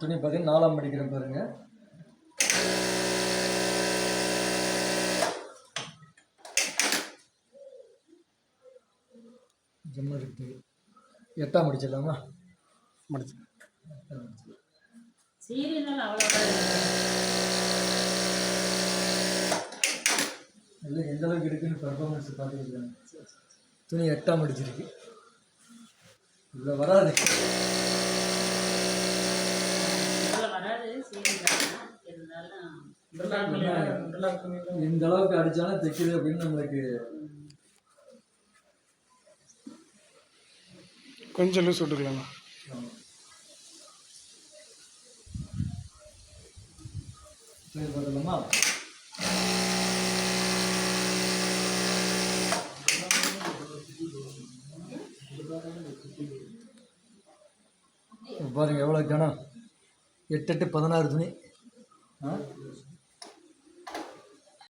துணி பார்த்தீங்கன்னா நாலாம் மடிக்கிற பாருங்க. ஜம்மு இருக்கு. எட்டாம் முடிச்சிடலாமா? முடிச்சு. எல்லாம் எந்த அளவுக்கு இருக்குன்னு பர்ஃபார்மன்ஸ் பார்த்துருக்காங்க துணி எட்டாம் அடிச்சிருக்கு இவ்வளோ வராது இவ்வளோ வராது சீரியல் தான் இருந்தாலும் இந்த அளவுக்கு அடிச்சாலும் தைக்குது அப்படின்னு நம்மளுக்கு கொஞ்சம் லூஸ் விட்டுக்கலாமா. சரி பாருங்க எவ்வளோ கனம் എട്ടെട്ട് പതിനാറ് തുണി